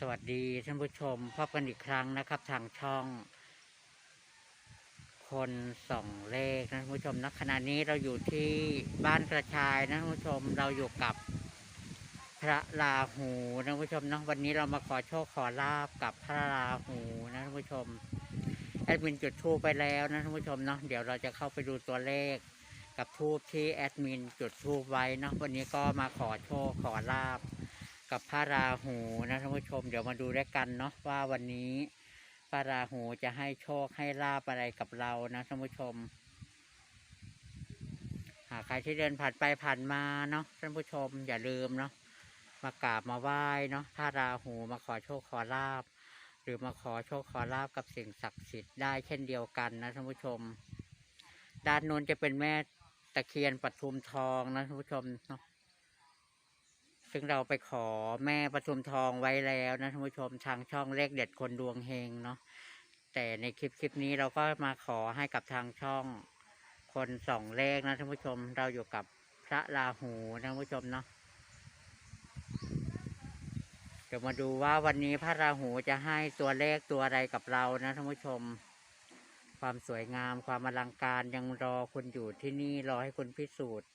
สวัสดีท่านผู้ชมพบกันอีกครั้งนะครับ ทางช่อง คนส่องเลขนะท่านผู้ชมนะขณะนี้เราอยู่ที่บ้านกระชายนะท่านผู้ชมเราอยู่กับพระราหูนะท่านผู้ชมนะวันนี้เรามาขอโชคขอลาบกับพระราหูนะท่านผู้ชมแอดมินจุดทูปไปแล้วนะท่านผู้ชมเนาะเดี๋ยวเราจะเข้าไปดูตัวเลขกับทูปที่แอดมินจุดทูปไว้เนาะวันนี้ก็มาขอโชคขอลาบ กับพระราหูนะท่านผู้ชม เดี๋ยวมาดูด้วยกันเนาะว่าวันนี้พระราหูจะให้โชคให้ลาบอะไรกับเรานะท่านผู้ชมหากใครที่เดินผ่านไปผ่านมาเนาะท่านผู้ชมอย่าลืมเนาะมากราบมาไหว้เนาะพระราหูมาขอโชคขอลาบ หรือมาขอโชคขอลาบกับสิ่งศักดิ์สิทธิ์ได้เช่นเดียวกันนะท่านผู้ชม ด้านโน้นจะเป็นแม่ตะเคียนปทุมทองนะท่านผู้ชมเนาะ ซึ่งเราไปขอแม่ประทุมทองไว้แล้วนะท่านผู้ชมทางช่องเลขเด็ดคนดวงเฮงเนาะแต่ในคลิปคลิปนี้เราก็มาขอให้กับทางช่องคนสองเลขนะท่านผู้ชมเราอยู่กับพระราหูนะท่านผู้ชมเนาะเดี๋ยวมาดูว่าวันนี้พระราหูจะให้ตัวเลขตัวอะไรกับเรานะท่านผู้ชม ความสวยงามความอลังการยังรอคุณอยู่ที่นี่รอให้คุณพิสูจน์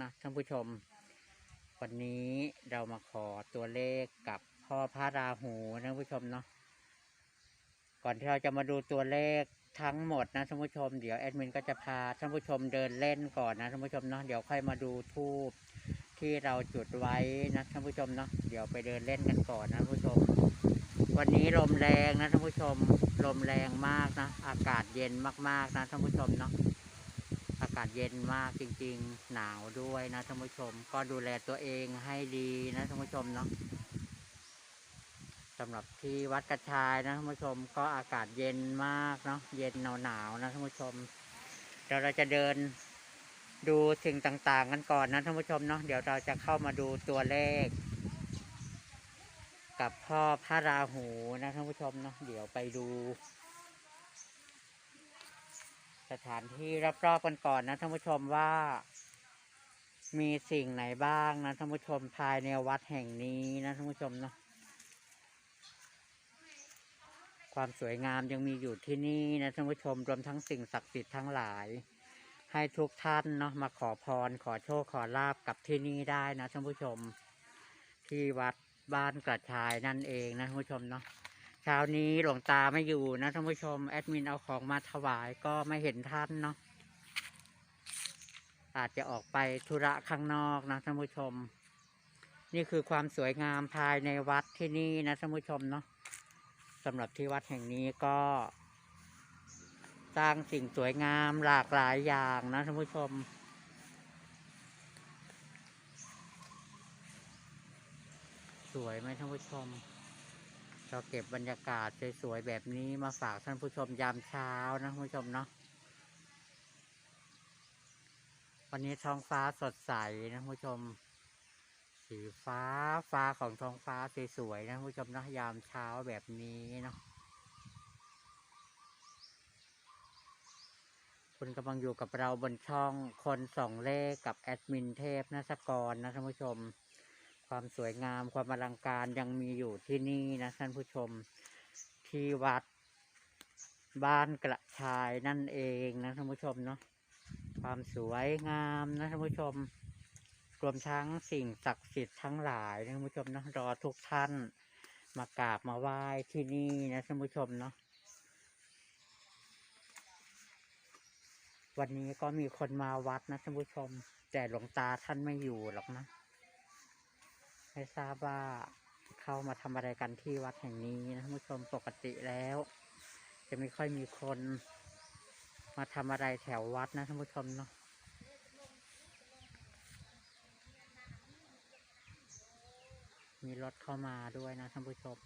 นะท่านผู้ชม วันนี้เรามาขอตัวเลขกับพ่อพระราหูนะท่านผู้ชมเนาะก่อนที่เราจะมาดูตัวเลขทั้งหมดนะท่านผู้ชมเดี๋ยวแอดมินก็จะพาท่านผู้ชมเดินเล่นก่อนนะท่านผู้ชมเนาะเดี๋ยวค่อยมาดูทูบที่เราจุดไว้นะท่านผู้ชมเนาะเดี๋ยวไปเดินเล่นกันก่อนนะท่านผู้ชม วันนี้ลมแรงนะท่านผู้ชมลมแรงมากนะ อากาศเย็นมากๆนะท่านผู้ชมเนาะากาศเย็นมากจริง ๆ หนาวด้วยนะท่านผู้ชม ก็ดูแลตัวเองให้ดีนะท่านผู้ชมเนาะสำหรับที่วัดกระชายนะท่านผู้ชมก็อากาศเย็นมากเนาะเย็นหนาวๆนะท่านผู้ชมเดี๋ยวเราจะเดินดูสิ่งต่างๆกันก่อนนะท่านผู้ชมเนาะเดี๋ยวเราจะเข้ามาดูตัวเลข กับพ่อพระราหูนะท่านผู้ชมเนาะเดี๋ยวไปดู สถานที่รอบๆกันก่อนนะท่านผู้ชมว่า มีสิ่งไหนบ้างนะท่านผู้ชมภายในวัดแห่งนี้นะท่านผู้ชมเนาะความสวยงามยังมีอยู่ที่นี่นะท่านผู้ชมรวมทั้งสิ่งศักดิ์สิทธิ์ทั้งหลาย ให้ทุกท่านเนาะมาขอพรขอโชคขอลาบกับที่นี่ได้นะท่านผู้ชม ที่วัดบ้านกระชายนั่นเองนะท่านผู้ชมเนาะ ช้านี้หลวงตาไม่อยู่นะท่านผู้ชมแอดมินเอาของมาถวายก็ไม่เห็นท่านเนาะอาจจะออกไปธุระข้างนอกนะท่านผู้ชม นี่คือความสวยงามภายในวัดที่นี่นะท่านผู้ชมเนาะสำหรับที่วัดแห่งนี้ก็ สร้างสิ่งสวยงามหลากหลายอย่างนะท่านผู้ชมสวยไหมท่านผู้ชม เราเก็บบรรยากาศสวยๆแบบนี้มาฝากท่านผู้ชมยามเช้านะผู้ชมเนาะวันนี้ท้องฟ้าสดใสนะผู้ชม สีฟ้าฟ้าของท้องฟ้าสวยๆนะผู้ชมนะยามเช้าแบบนี้เนาะคุณกำลังอยู่กับเราบนช่องคนส่องเลขกับแอดมินเทพนัสกรนะท่านผู้ชม ความสวยงามความอลังการยังมีอยู่ที่นี่นะท่านผู้ชมที่วัด บ้านกระชายนั่นเองนะท่านผู้ชมเนาะความสวยงามนะท่านผู้ชมรวมทั้งสิ่งศักดิ์สิทธิ์ทั้งหลายนะท่านผู้ชมเนาะรอทุกท่านมากราบมาไหว้ที่นี่นะท่านผู้ชมเนาะวันนี้ก็มีคนมาวัดนะท่านผู้ชม แต่หลวงตาท่านไม่อยู่หรอกนะ ไม่ทราบว่าเข้ามาทำอะไรกันที่วัดแห่งนี้นะท่านผู้ชมปกติแล้ว จะไม่ค่อยมีคน มาทำอะไรแถววัดนะท่านผู้ชมเนาะมีรถเข้ามาด้วยนะท่านผู้ชม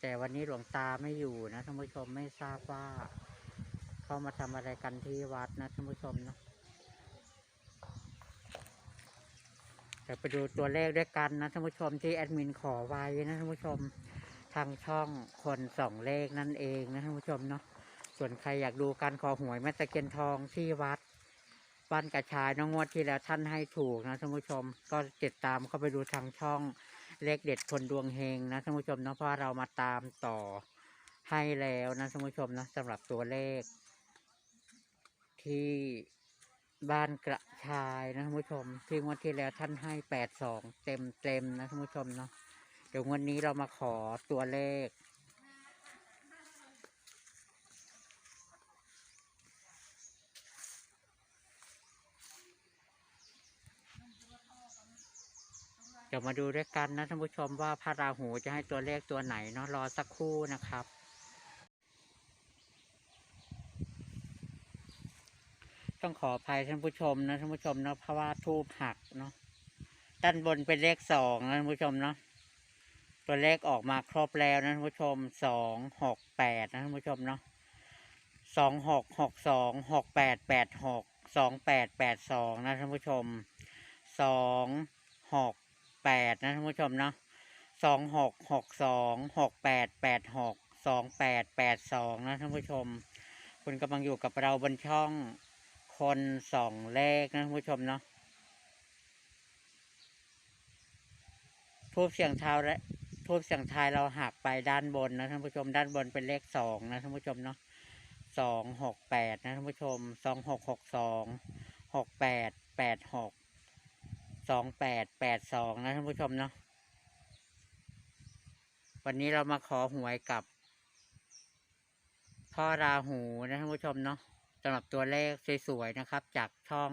แต่วันนี้หลวงตาไม่อยู่นะท่านผู้ชมไม่ทราบว่า เข้ามาทำอะไรกันที่วัดนะท่านผู้ชมเนาะ เดี๋ยวไปดูตัวเลขด้วยกันนะท่านผู้ชมที่แอดมินขอไว้นะท่านผู้ชมทางช่องคนสองเลขนั่นเองนะท่านผู้ชมเนาะส่วนใครอยากดูการขอหวยแม่ตะเคียนทองที่วัดบ้านกระชายน้องงวดที่แล้วท่านให้ถูกนะท่านผู้ชม ก็ติดตามเข้าไปดูทางช่องเลขเด็ดคนดวงเฮงนะท่านผู้ชมเนาะเพราะเรามาตามต่อให้แล้วนะท่านผู้ชมนะสำหรับตัวเลขที่ บ้านกระชายนะท่านผู้ชมที่งวดที่แล้วท่านให้แปดสองเต็มเต็มนะท่านผู้ชมเนาะเดี๋ยววันนี้เรามาขอตัวเลข เดี๋ยวมาดูด้วยกันนะท่านผู้ชมว่าพระราหูจะให้ตัวเลขตัวไหนเนาะรอสักครู่นะครับ ต้องขออภัยท่านผู้ชมนะท่านผู้ชมเนาะเพราะว่าทูบหักเนาะด้านบนเป็นเลขสองนะท่านผู้ชมเนาะตัวเลขออกมาครบแล้วนะท่านผู้ชมสองหกแปดนะท่านผู้ชมเนาะสองหกหกสองหกแปดแปดหกสองแปดแปดสองนะท่านผู้ชมสองหกแปดนะท่านผู้ชมเนาะสองหกหกสองหกแปดแปดหกสองแปดแปดสองนะท่านผู้ชม คุณกำลังอยู่กับเราบนช่อง คนสองเลขนะผู้ชมเนาะทูบเสียงเท้าและทูบเสียงทายเราหักไปด้านบนนะท่านผู้ชมด้านบนเป็นเลขสองนะท่านผู้ชมเนาะสองหกแปดนะท่านผู้ชมสองหกหกสองหกแปดแปดหกสองแปดแปดสองนะท่านผู้ชมเนาะวันนี้เรามาขอหวยกับพ่อราหูนะท่านผู้ชมเนาะ สำหรับตัวเลขสวยๆนะครับ จากช่อง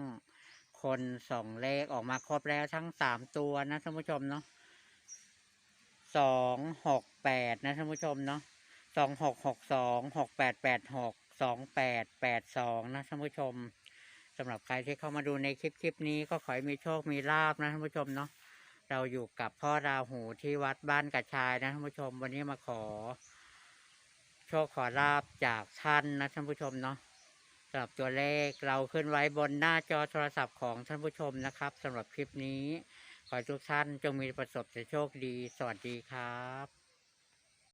คนสองเลขออกมาครบแล้วทั้งสามตัวนะท่านผู้ชมเนาะสองหกแปดนะท่านผู้ชมเนาะสองหกหกสองหกแปดแปดหกสองแปดแปดสองนะท่านผู้ชมสำหรับใครที่เข้ามาดูในคลิปคลิปนี้ก็ขอให้มีโชคมีลาบนะท่านผู้ชมเนาะเราอยู่กับพ่อราหูที่วัดบ้านกระชายนะท่านผู้ชม วันนี้มาขอ โชคขอลาบจากท่านนะท่านผู้ชมเนาะ สำหรับตัวเลขเราขึ้นไว้บนหน้าจอโทรศัพท์ของท่านผู้ชมนะครับสำหรับคลิปนี้ ขอให้ทุกท่านจงมีประสบแต่โชคดี สวัสดีครับ